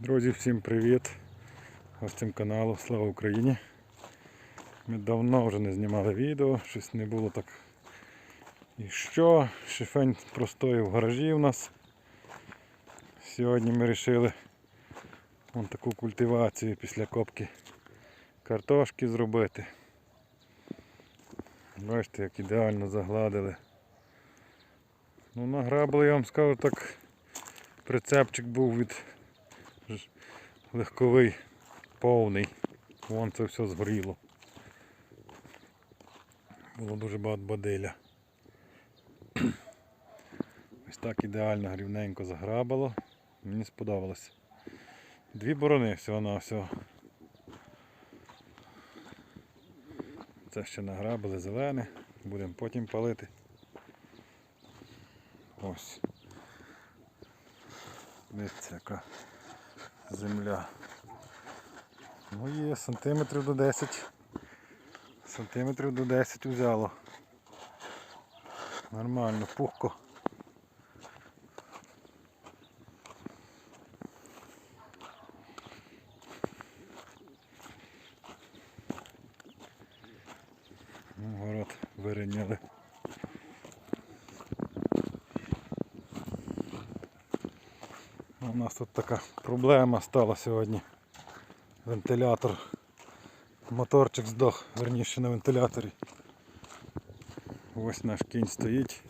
Друзі, всім привіт! Гостям каналу Слава Україні! Ми давно вже не знімали відео, щось не було так. І що? Шифень простої в гаражі у нас. Сьогодні ми вирішили вон таку культивацію після копки картошки зробити. Бачите, як ідеально загладили. Ну награбили, я вам скажу так, прицепчик був від легковий, повний. Вон це все згоріло. Було дуже багато бадиля. Ось так ідеально рівненько заграбало. Мені сподобалось. Дві борони всього на всього. Це ще награбили зелене, будемо потім палити. Ось. Дивіться, яка земля. Ну є сантиметрів до 10. Сантиметрів до 10 взяло. Нормально, пухко. Ну, город вирівняли. У нас тут така проблема стала сьогодні. Вентилятор. Моторчик здох, верніше на вентиляторі. Ось наш кінь стоїть.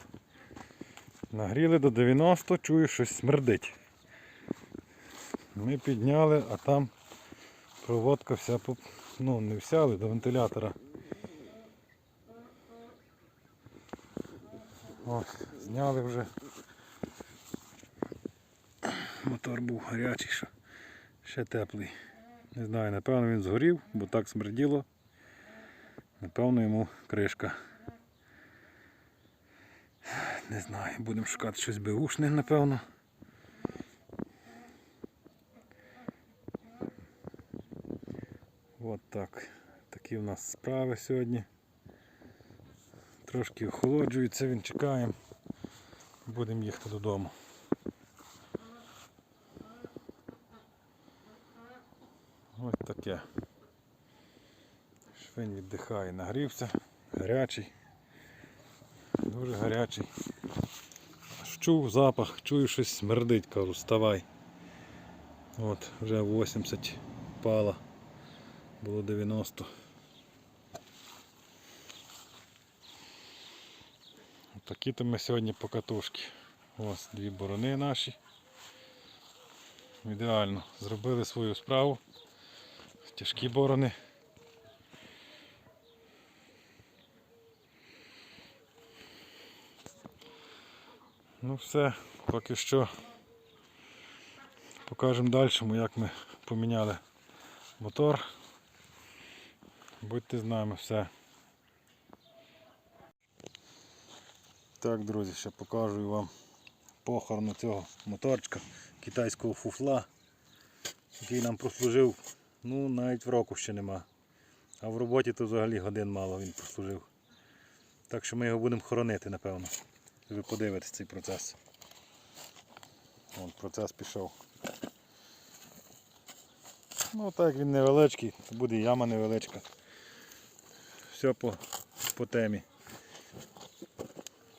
Нагріли до 90, чую, щось смердить. Ми підняли, а там проводка вся, ну не вся, але до вентилятора. Ось, зняли вже. Мотор був гарячий, що ще теплий. Не знаю, напевно він згорів, бо так смерділо. Напевно йому кришка. Не знаю, будемо шукати щось беушне, напевно. От так. Такі в нас справи сьогодні. Трошки охолоджується, він чекаємо. Будемо їхати додому. Ось таке. Швень віддихає, нагрівся, гарячий, дуже гарячий. Аж чув запах, чую щось смердить, кажу, вставай. От, вже 80 пала, було 90. Такі то ми сьогодні покатушки. Ось дві борони наші. Ідеально. Зробили свою справу. Тяжкі борони. Ну все, поки що покажемо далі, як ми поміняли мотор. Будьте з нами все. Так, друзі, ще покажу вам похорон цього моторчика китайського фуфла, який нам прослужив, ну навіть в року ще нема. А в роботі то взагалі годин мало він прослужив. Так що ми його будемо хоронити, напевно. Ви подивитесь цей процес. Вон процес пішов. Ну так він невеличкий, то буде яма невеличка. Все по, по темі.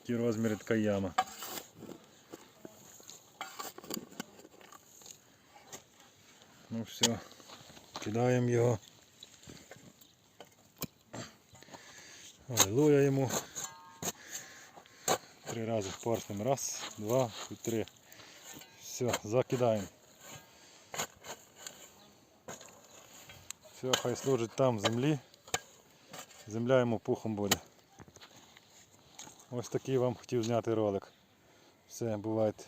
Ті розміри така яма. Ну все, кидаємо його. Аллилуйя йому. Три рази порснем. Раз, два і три. Все, закидаємо. Все, хай служить там землі. Земля йому пухом буде. Ось такий вам хотів зняти ролик. Все, бувайте.